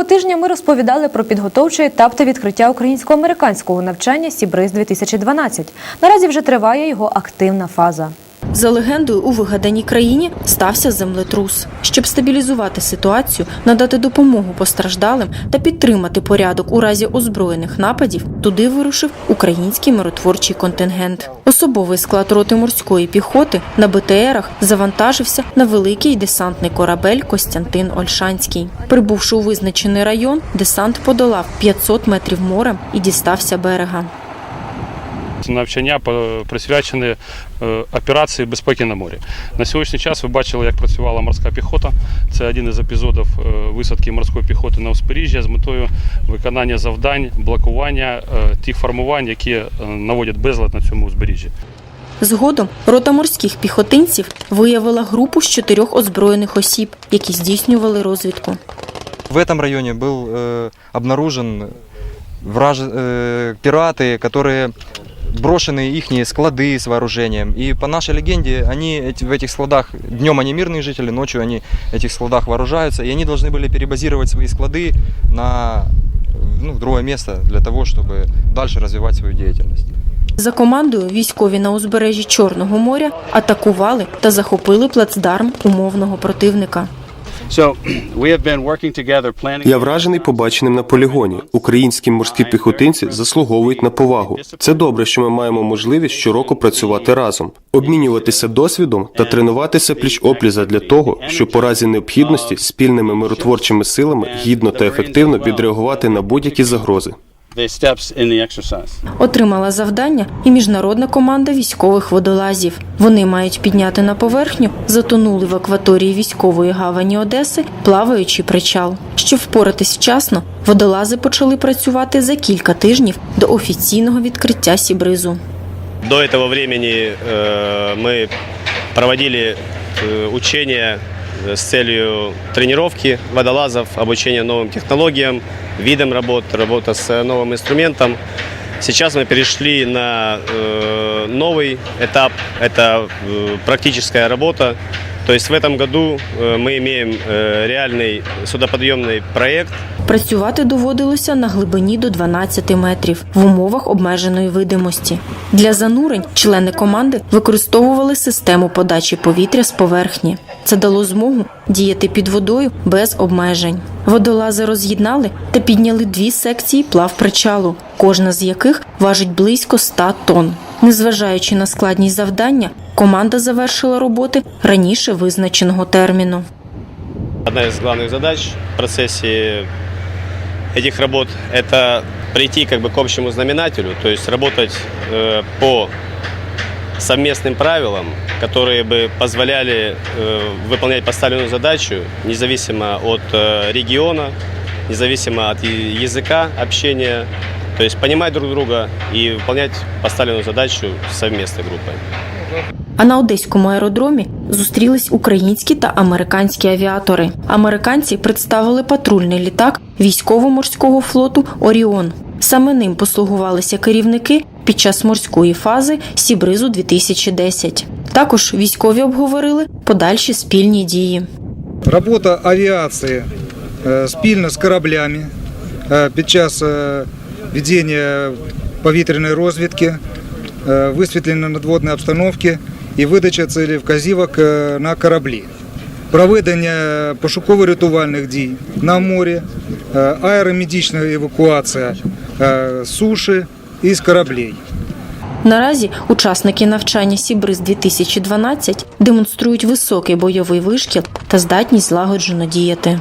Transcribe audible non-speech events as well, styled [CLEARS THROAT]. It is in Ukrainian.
Цього тижня ми розповідали про підготовчий етап та відкриття українсько-американського навчання Сібриз 2012 Наразі вже триває його активна фаза. За легендою, у вигаданій країні стався землетрус. Щоб стабілізувати ситуацію, надати допомогу постраждалим та підтримати порядок у разі озброєних нападів, туди вирушив український миротворчий контингент. Особовий склад роти морської піхоти на БТРах завантажився на великий десантний корабель Костянтин Ольшанський. Прибувши у визначений район, десант подолав 500 метрів морем і дістався берега. Навчання по- присвячені е, операції безпеки на морі. На сьогоднішній час ви бачили, як працювала морська піхота. Це один із епізодів е, висадки морської піхоти на узбережжя з метою виконання завдань, блокування е, тих формувань, які е, наводять безлад на цьому узбережжі. Згодом рота морських піхотинців виявила групу з чотирьох озброєних осіб, які здійснювали розвідку. В этом районе был э, обнаружен враж... э, пираты, которые брошены их склады с вооружением. И по нашей легенде, они эти- в этих складах, днем они мирные жители, ночью они в этих складах вооружаются, и они должны были перебазировать свои склады на ну, в другое место для того, чтобы дальше развивать свою деятельность. За командою військові на узбережжі Чорного моря атакували та захопили плацдарм умовного противника. [CLEARS THROAT] Я вражений побаченим на полігоні. Українські морські піхотинці заслуговують на повагу. Це добре, що ми маємо можливість щороку працювати разом, обмінюватися досвідом та тренуватися пліч опліза для того, щоб по разі необхідності спільними миротворчими силами гідно та ефективно відреагувати на будь-які загрози the steps in the exercise. Отримала завдання і міжнародна команда військових водолазів. Вони мають підняти на поверхню затонули в акваторії військової гавані Одеси плаваючий причал. Щоб впоратись вчасно, водолази почали працювати за кілька тижнів до офіційного відкриття Сібризу. До этого времени э, мы проводили э, учения с целью тренировки водолазов, обучения новым технологиям, видам работ, работа с э, новым инструментом. Сейчас мы перешли на э, новый этап, это э, практическая работа. То есть в этом году э, мы имеем э, реальный судоподъемный проект, Працювати доводилося на глибині до 12 метрів в умовах обмеженої видимості. Для занурень члени команди використовували систему подачі повітря з поверхні. Це дало змогу діяти під водою без обмежень. Водолази роз'єднали та підняли дві секції плав причалу, кожна з яких важить близько 100 тонн. Незважаючи на складність завдання, команда завершила роботи раніше визначеного терміну. Одна из главных задач в процессе этих работ – это прийти как бы к общему знаменателю, то есть работать э, по совместным правилам, которые бы позволяли э, выполнять поставленную задачу независимо от э, региона, независимо от и- языка общения, то есть понимать друг друга и выполнять поставленную задачу совместной группой. А на одеському аеродромі зустрілись українські та американські авіатори. Американці представили патрульний літак військово-морського флоту Оріон. Саме ним послугувалися керівники під час морської фази Сібризу 2010. Також військові обговорили подальші спільні дії. Робота авіації е, спільно з кораблями е, під час е, повітряної розвідки, е, висвітлення надводної обстановки і видача цілі вказівок е, на кораблі. Проведення пошуково-рятувальних дій на морі, е, аеромедична евакуація суші і з кораблів. Наразі учасники навчання Сібриз 2012 демонструють високий бойовий вишкіл та здатність злагоджено діяти.